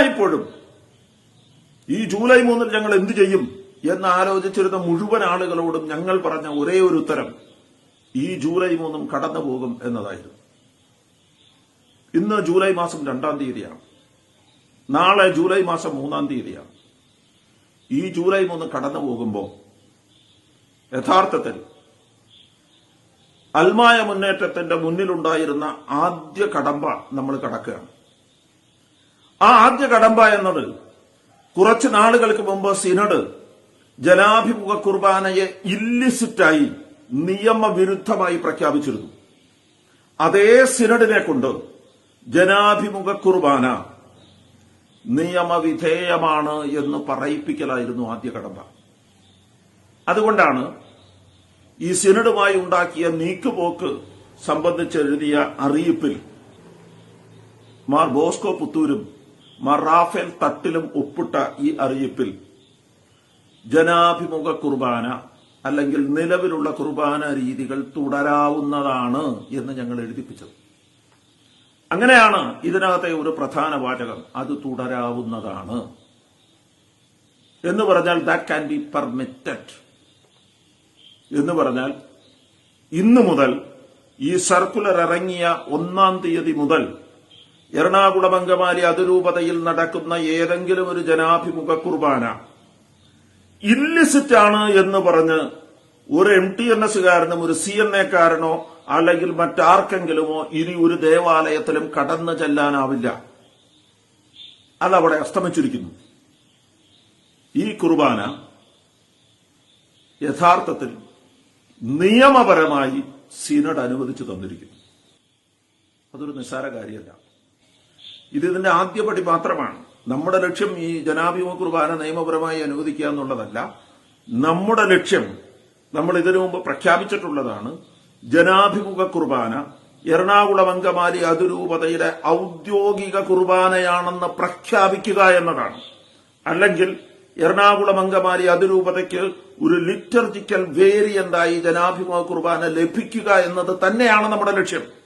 എല്ലായ്പ്പോഴും ഈ ജൂലൈ മൂന്നിൽ ഞങ്ങൾ എന്തു ചെയ്യും എന്ന് ആലോചിച്ചിരുന്ന മുഴുവൻ ആളുകളോടും ഞങ്ങൾ പറഞ്ഞ ഒരേ ഒരു ഉത്തരം ഈ ജൂലൈ മൂന്നും കടന്നു പോകും എന്നതായിരുന്നു. ഇന്ന് ജൂലൈ മാസം രണ്ടാം തീയതിയാണ്. നാളെ ജൂലൈ മാസം മൂന്നാം തീയതിയാണ്. ഈ ജൂലൈ മൂന്ന് കടന്നു പോകുമ്പോൾ യഥാർത്ഥത്തിൽ അൽമായ മുന്നേറ്റത്തിന്റെ മുന്നിലുണ്ടായിരുന്ന ആദ്യ കടമ്പ നമ്മൾ കടക്കുകയാണ്. ആ ആദ്യ കടമ്പ എന്നത് കുറച്ച് നാളുകൾക്ക് മുമ്പ് സിനഡ് ജനാഭിമുഖ കുർബാനയെ ഇല്ലിസിറ്റായി നിയമവിരുദ്ധമായി പ്രഖ്യാപിച്ചിരുന്നു. അതേ സിനഡിനെ കൊണ്ട് ജനാഭിമുഖ കുർബാന നിയമവിധേയമാണ് എന്ന് പറയിപ്പിക്കലായിരുന്നു ആദ്യ കടമ്പ. അതുകൊണ്ടാണ് ഈ സിനഡുമായി ഉണ്ടാക്കിയ നീക്കുപോക്ക് സംബന്ധിച്ചെഴുതിയ അറിയിപ്പിൽ മാർ ബോസ്കോ പുത്തൂരും മാർ റാഫേൽ തട്ടിലും ഒപ്പിട്ട ഈ അറിയിപ്പിൽ ജനാഭിമുഖ കുർബാന അല്ലെങ്കിൽ നിലവിലുള്ള കുർബാന രീതികൾ തുടരാവുന്നതാണ് എന്ന് ഞങ്ങൾ എഴുതിപ്പിച്ചത്. അങ്ങനെയാണ് ഇതിനകത്തെ ഒരു പ്രധാന വാചകം അത് തുടരാവുന്നതാണ്. എന്ന് പറഞ്ഞാൽ ദാറ്റ് ക്യാൻ ബി പെർമിറ്റഡ് എന്ന് പറഞ്ഞാൽ ഇന്നു മുതൽ ഈ സർക്കുലർ ഇറങ്ങിയ ഒന്നാം തീയതി മുതൽ എറണാകുളം അങ്കമാലി അതിരൂപതയിൽ നടക്കുന്ന ഏതെങ്കിലും ഒരു ജനാഭിമുഖ കുർബാന ഇല്ലിസിറ്റ് ആണ് എന്ന് പറഞ്ഞ് ഒരു എം ടി എൻ എസുകാരനും ഒരു സി എൻ എക്കാരനോ അല്ലെങ്കിൽ മറ്റാർക്കെങ്കിലുമോ ഇനി ഒരു ദേവാലയത്തിലും കടന്നു ചെല്ലാനാവില്ല. അതവിടെ അസ്തമിച്ചിരിക്കുന്നു. ഈ കുർബാന യഥാർത്ഥത്തിൽ നിയമപരമായി സിനഡ് അനുവദിച്ചു തന്നിരിക്കുന്നു. അതൊരു നിസ്സാര കാര്യമല്ല. ഇത് ഇതിന്റെ ആദ്യപടി മാത്രമാണ്. നമ്മുടെ ലക്ഷ്യം ഈ ജനാഭിമുഖ കുർബാന നിയമപരമായി അനുവദിക്കുക എന്നുള്ളതല്ല നമ്മുടെ ലക്ഷ്യം നമ്മൾ ഇതിനു മുമ്പ് പ്രഖ്യാപിച്ചിട്ടുള്ളതാണ് ജനാഭിമുഖ കുർബാന. എറണാകുളം അങ്കമാലി അതിരൂപതയുടെ ഔദ്യോഗിക കുർബാനയാണെന്ന് പ്രഖ്യാപിക്കുക എന്നതാണ്. അല്ലെങ്കിൽ എറണാകുളം അങ്കമാലി അതിരൂപതയ്ക്ക് ഒരു ലിറ്റർജിക്കൽ വേരിയന്റായി ജനാഭിമുഖ കുർബാന ലഭിക്കുക എന്നത് തന്നെയാണ് നമ്മുടെ ലക്ഷ്യം.